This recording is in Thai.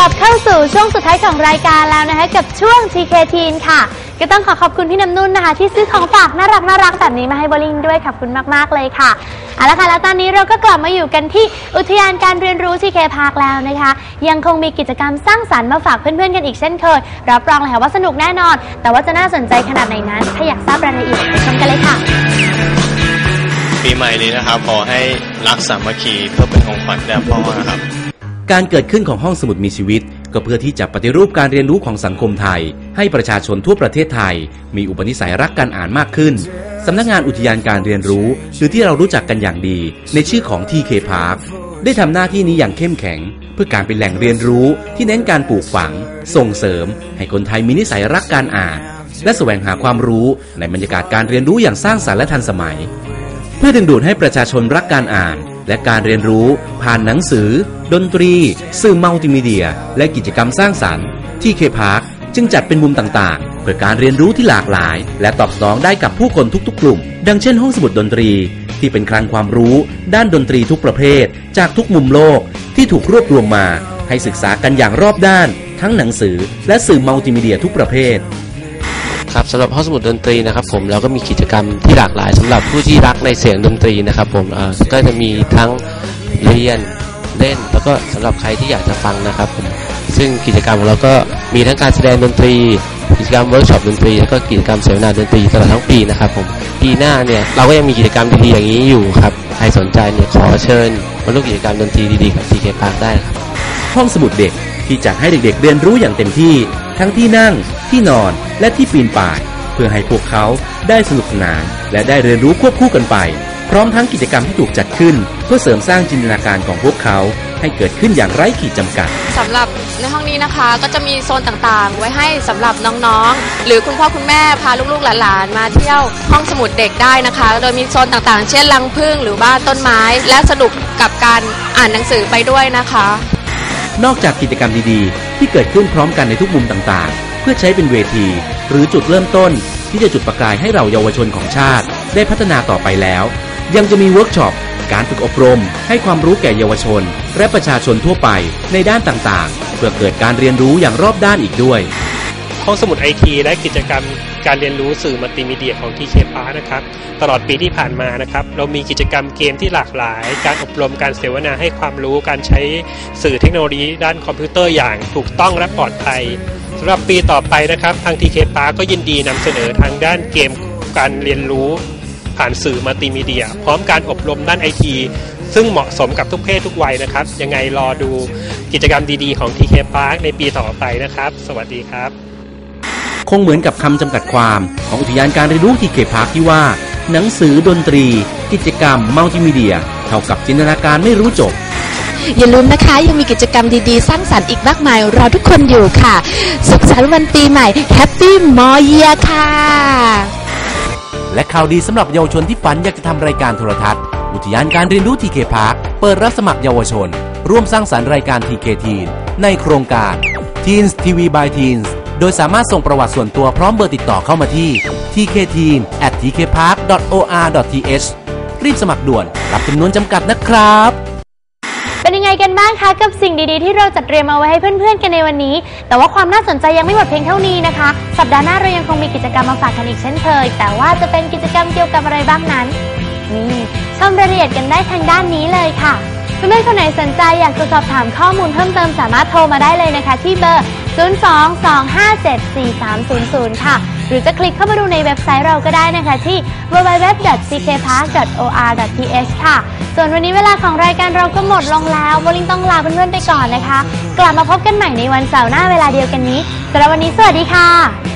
ลับเข้าสู่ช่วงสุดท้ายของรายการแล้วนะคะกับช่วง TK Teen ค่ะ ก็ต้องขอขอบคุณพี่น้ำนุ่นนะคะ ที่ซื้อของฝากน่ารักน่ารักแบบนี้มาให้โบลิ่งด้วยขอบคุณมากๆเลยค่ะเอาละค่ะแล้วตอนนี้เราก็กลับมาอยู่กันที่อุทยานการเรียนรู้ TK Park แล้วนะคะ ยังคงมีกิจกรรมสร้างสรรค์มาฝากเพื่อนๆกันอีกเช่นเคยรับรองเลยค่ะว่าสนุกแน่นอน แต่ว่าจะน่าสนใจขนาดไหนนั้นถ้าอยากทราบรายละเอียดไปชมกันเลยค่ะปีใหม่นี้นะครับขอให้รักสามัคคีเพื่อเป็นของขวัญแด่พ่อนะครับ การเกิดขึ้นของห้องสมุดมีชีวิต ก็เพื่อที่จะปฏิรูปการเรียนรู้ของสังคมไทย ให้ประชาชนทั่วประเทศไทย มีอุปนิสัยรักการอ่านมากขึ้นสำนักงานอุทยานการเรียนรู้ หรือที่เรารู้จักกันอย่างดี ในชื่อของ TK Park ได้ทำหน้าที่นี้อย่างเข้มแข็ง เพื่อการเป็นแหล่งเรียนรู้ที่เน้นการปลูกฝัง ส่งเสริม ให้คนไทยมีนิสัยรักการอ่าน และแสวงหาความรู้ในบรรยากาศการเรียนรู้อย่างสร้างสรรค์และทันสมัย เพื่อดึงดูดให้ประชาชนรักการอ่าน และการเรียนรู้ผ่านหนังสือ ดนตรี สื่อมัลติมีเดีย และกิจกรรมสร้างสรรค์ ที่เคพาร์คจึงจัดเป็นมุมต่างๆ เพื่อการเรียนรู้ที่หลากหลาย และตอบสนองได้กับผู้คนทุกๆ กลุ่ม ดังเช่นห้องสมุดดนตรี ที่เป็นคลังความรู้ ด้านดนตรีทุกประเภท จากทุกมุมโลกที่ถูกรวบรวมมา ให้ศึกษากันอย่างรอบด้าน ทั้งหนังสือ และสื่อมัลติมีเดียทุกประเภท ครับสำหรับห้องสมุดดนตรีนะครับผมเราก็มีกิจกรรมที่หลากหลายสำหรับผู้ที่รักในเสียงดนตรีนะครับผมก็จะมีทั้งเรียนเล่น แล้วก็สำหรับใครที่อยากจะฟังนะครับผมซึ่งกิจกรรมของเราก็มีทั้งการแสดงดนตรี กิจกรรมเวิร์กช็อปดนตรีแล้วก็กิจกรรมเสวนาดนตรีตลอดทั้งปีนะครับผมปีหน้าเนี่ยเราก็ยังมีกิจกรรมดีๆอย่างนี้อยู่ครับใครสนใจเนี่ยขอเชิญมาร่วมกิจกรรมดนตรีดีๆกับ TK Park ได้ครับห้องสมุดเด็ก ที่จัดให้เด็กๆเรียนรู้อย่างเต็มที่ ทั้งที่นั่ง ที่นอนและที่ปีนป่าย เพื่อให้พวกเขาได้สนุกสนาน และได้เรียนรู้ควบคู่กันไป พร้อมทั้งกิจกรรมที่ถูกจัดขึ้น เพื่อเสริมสร้างจินตนาการของพวกเขาให้เกิดขึ้นอย่างไร้ขีดจำกัดสำหรับในห้องนี้นะคะก็จะมีโซนต่างๆ ไว้ให้สำหรับน้องๆ หรือคุณพ่อคุณแม่พาลูกๆหลานๆมาเที่ยวห้องสมุดเด็กได้นะคะ โดยมีโซนต่างๆ เช่นรังผึ้งหรือบ้านต้นไม้ และสนุกกับการอ่านหนังสือไปด้วยนะคะ นอกจากกิจกรรมดีๆ ที่เกิดขึ้นพร้อมกันในทุกมุมต่างๆ เพื่อใช้เป็นเวที หรือจุดเริ่มต้น ที่จะจุดประกายให้เราเยาวชนของชาติ ได้พัฒนาต่อไปแล้ว ยังจะมีเวิร์กช็อปการฝึกอบรม ให้ความรู้แก่เยาวชน และประชาชนทั่วไปในด้านต่างๆ เพื่อเกิดการเรียนรู้อย่างรอบด้านอีกด้วย ห้องสมุดไอทีและกิจกรรมการเรียนรู้สื่อมัลติมีเดียของทีเคพานะครับ ตลอดปีที่ผ่านมานะครับ เรามีกิจกรรมเกมที่หลากหลาย การอบรมการเสวนาให้ความรู้การใช้สื่อเทคโนโลยีด้านคอมพิวเตอร์อย่างถูกต้องและปลอดภัยสำหรับปีต่อไปนะครับ ทางทีเคพาก็ยินดีนำเสนอทางด้านเกมการเรียนรู้ ผ่านสื่อมัลติมีเดีย พร้อมการอบรมด้านไอทีซึ่งเหมาะสมกับทุกเพศทุกวัยนะครับ ยังไงรอดูกิจกรรมดีๆของ TK Park ในปีต่อไปนะครับ สวัสดีครับ คงเหมือนกับคำจำกัดความของอุทยานการเรียนรู้ทีเคพาร์คที่ว่า หนังสือดนตรี กิจกรรมมัลติมีเดีย เท่ากับจินตนาการไม่รู้จบอย่าลืมนะคะยังมีกิจกรรมดีๆ สร้างสรรค์อีกมากมายรอทุกคนอยู่ค่ะ สุขสันต์วันปีใหม่แฮปปี้มอเยียค่ะ และข่าวดีสำหรับเยาวชนที่ฝันอยากจะทำรายการโทรทัศน์ อุทยานการเรียนรู้ทีเคพาร์คเปิดรับสมัครเยาวชน ร่วมสร้างสรรค์รายการทีเคทีนในโครงการ Teens TV by Teens โดยสามารถส่งประวัติส่วนตัวพร้อมเบอร์ติดต่อเข้ามาที่ tkteen at tkpark.or.th รีบสมัครด่วน รับจำนวนจำกัดนะครับ เป็นยังไงกันบ้างคะกับสิ่งดีๆ ที่เราจัดเตรียมมาไว้ให้เพื่อนๆ กันในวันนี้ แต่ว่าความน่าสนใจยังไม่หมดเพียงเท่านี้นะคะ สัปดาห์หน้าเรายังคงมีกิจกรรมมาฝากกันอีกเช่นเคย แต่ว่าจะเป็นกิจกรรมเกี่ยวกับอะไรบ้างนั้น นี่ชมรายละเอียดกันได้ทางด้านนี้เลยค่ะเพื่อนๆคนไหนสนใจอยากจะสอบถามข้อมูลเพิ่มเติมสามารถโทรมาได้เลยนะคะ ที่เบอร์ 022574300 ค่ะ หรือจะคลิกเข้ามาดูในเว็บไซต์เราก็ได้นะคะ ที่ www.ckpark.or.th ค่ะ ส่วนวันนี้เวลาของรายการเราก็หมดลงแล้วโบลิงต้องลาเพื่อนๆไปก่อนนะคะ กลับมาพบกันใหม่ในวันเสาร์หน้าเวลาเดียวกันนี้สำหรับวันนี้สวัสดีค่ะ